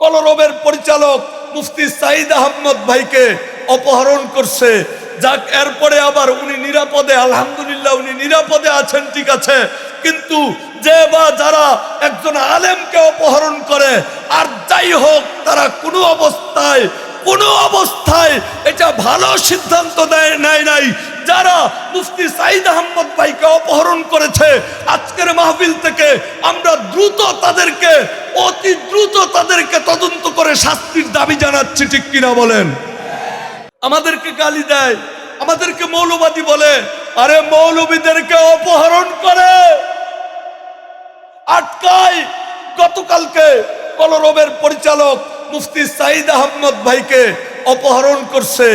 কলরবের পরিচালক মুফতি সাইদ আহমদ ভাইকে অপহরণ করছে। যাক, এরপরে আবার উনি নিরাপদে, আলহামদুলিল্লাহ উনি নিরাপদে আছেন, ঠিক আছে। কিন্তু যে বা যারা একজন আলেমকে অপহরণ করে, আর যাই হোক, তারা কোনো অবস্থায় কোনো অবস্থায় এটা ভালো সিদ্ধান্ত নেয় নাই নাই। যারা মুফতি সাইদ আহমদ ভাইকে অপহরণ করেছে, আজকের মাহফিল থেকে আমরা দ্রুত তাদেরকে, অতি দ্রুত তাদেরকে তদন্ত করে শাস্তির দাবি জানাচ্ছি, ঠিক কিনা বলেন? আমাদেরকে গালি দেয়, আমাদেরকে মৌলবাদী বলে, আরে মৌলবীদেরকে অপহরণ করে। আটকায় গতকালকে কলরবের পরিচালক মুফতি সাইদ আহমদ ভাইকে অপহরণ করছে।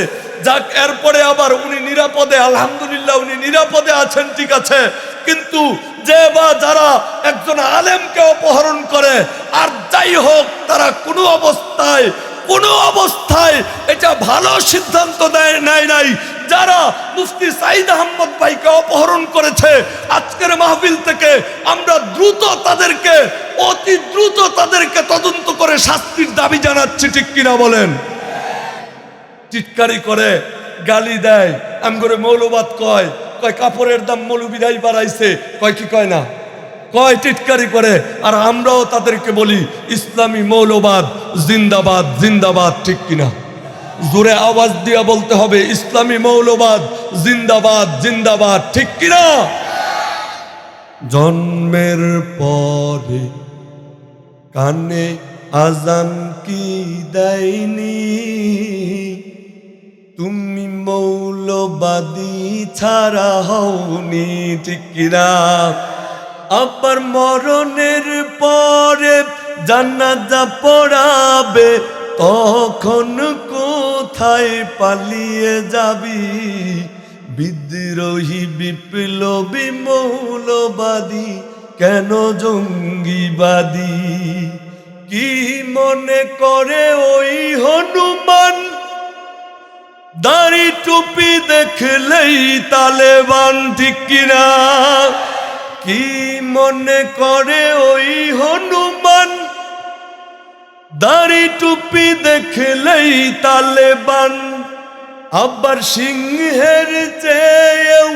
যাক, এরপরে আবার উনি নিরাপদে, আলহামদুলিল্লাহ উনি নিরাপদে আছেন, ঠিক আছে। কিন্তু যে বা যারা একজন আলেমকে অপহরণ করে, আর যাই হোক, তারা কোনো অবস্থায় কোনো অবস্থায় এটা ভালো সিদ্ধান্ত নেয় নেয় নাই। যারা মুফতি সাইদ আহমদ ভাইকে অপহরণ করেছে, আজকের মাহফিল থেকে আমরা দ্রুত তাদেরকে, অতি দ্রুত তাদেরকে তদন্ত করে শাস্তির দাবি জানাচ্ছি, ঠিক কিনা বলেন? চিৎকারি করে, গালি দেয়। আমি করে মৌলবাদ কয় কয়, কাপড়ের দাম মৌলবিদাই বাড়াইছে। কয়, কি কয় না? কয়, টিটকারি করে। আর আমরাও তাদেরকে বলি, ইসলামী মৌলবাদ জিন্দাবাদ জিন্দাবাদ, ঠিক কিনা? জোরে আওয়াজ দিয়া বলতে হবে, ইসলামী মৌলবাদ জিন্দাবাদ জিন্দাবাদ, ঠিক কিনা? জন্মের পরে কানে আজান কি দেয়নি? তুমি মৌলবাদী ছাড়া হওনি ঠিক কিনা? আবার মরণের পরে জানাজা পড়াবে, তখন কোথায় পালিয়ে যাবি? বিদ্রোহী, বিপ্লবী, মৌলবাদী, কেন জঙ্গিবাদী? কি মনে করে ওই হনুমান দাড়ি টুপি দেখলেই তালেবান, ঠিক কিনা? কি মনে করে ওই হনুমান? দাড়ি টুপি দেখলেই তালেবান, আবার সিংহের চেয়েও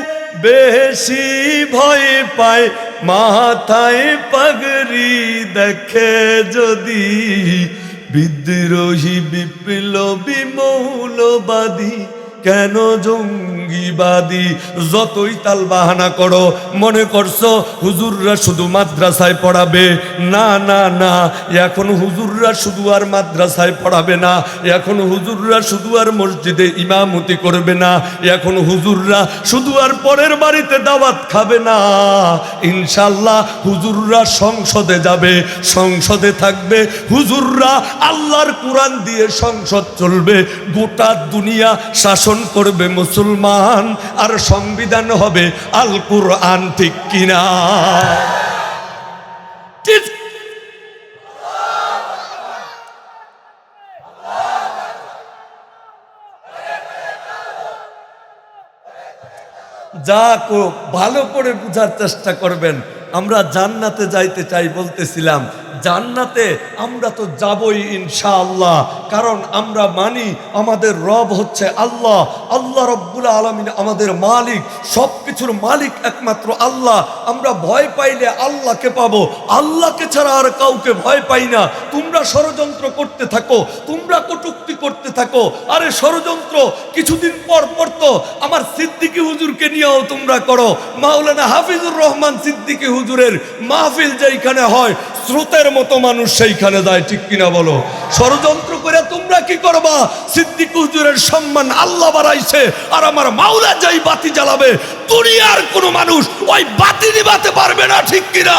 বেশি ভয় পায়। মাথায় পাগড়ি দেখে যদি বিদ্রোহী বিপ্লবী মৌলবাদী কেন জঙ্গিবাদী? যতই তাল বাহানা করো, মনে করছ হুজুররা শুধু মাদ্রাসায় পড়াবে? না না না, এখন হুজুররা শুধু আর মাদ্রাসায় পড়াবে না। এখন হুজুররা শুধু আর মসজিদে ইমামতি করবে না। এখন হুজুররা শুধু আর পরের বাড়িতে দাওয়াত খাবে না। ইনশাল্লাহ হুজুররা সংসদে যাবে। সংসদে থাকবে। হুজুররা আল্লাহর কোরআন দিয়ে সংসদ চলবে। গোটা দুনিয়া শাসন করবে মুসলমান, আর সংবিধান হবে আল কোরআন ঠিক কিনা? যা ভালো করে বোঝার চেষ্টা করবেন। আমরা জান্নাতে যাইতে চাই বলতেছিলাম। জান্নাতে আমরা তো যাবই ইনশাআল্লাহ। কারণ আমরা মানি আমাদের রব হচ্ছে আল্লাহ। আল্লাহ রব্বুল আলমিন আমাদের মালিক। সব কিছুর মালিক একমাত্র আল্লাহ। আমরা ভয় পাইলে আল্লাহকে পাবো। আল্লাহকে ছাড়া আর কাউকে ভয় পাই না। তোমরা ষড়যন্ত্র করতে থাকো। তোমরা কটুক্তি করতে থাকো। আরে ষড়যন্ত্র কিছুদিন পর পর তো আমার সিদ্দিকী হুজুরকে নিয়েও তোমরা করো। মাওলানা হাফিজুর রহমান সিদ্দিকী হুজুরের মাহফিল যেইখানে হয় স্রোতের মতো মানুষ সেইখানে দেয় ঠিক কিনা বলো? ষড়যন্ত্র করে তোমরা কি করবা? সিদ্দিক হুজুরের সম্মান আল্লাহ বাড়াইছে, আর আমার মাওলা যাই বাতি জ্বালাবে, দুনিয়ার কোনো মানুষ ওই বাতি নিবাতে পারবে না, ঠিক কিনা?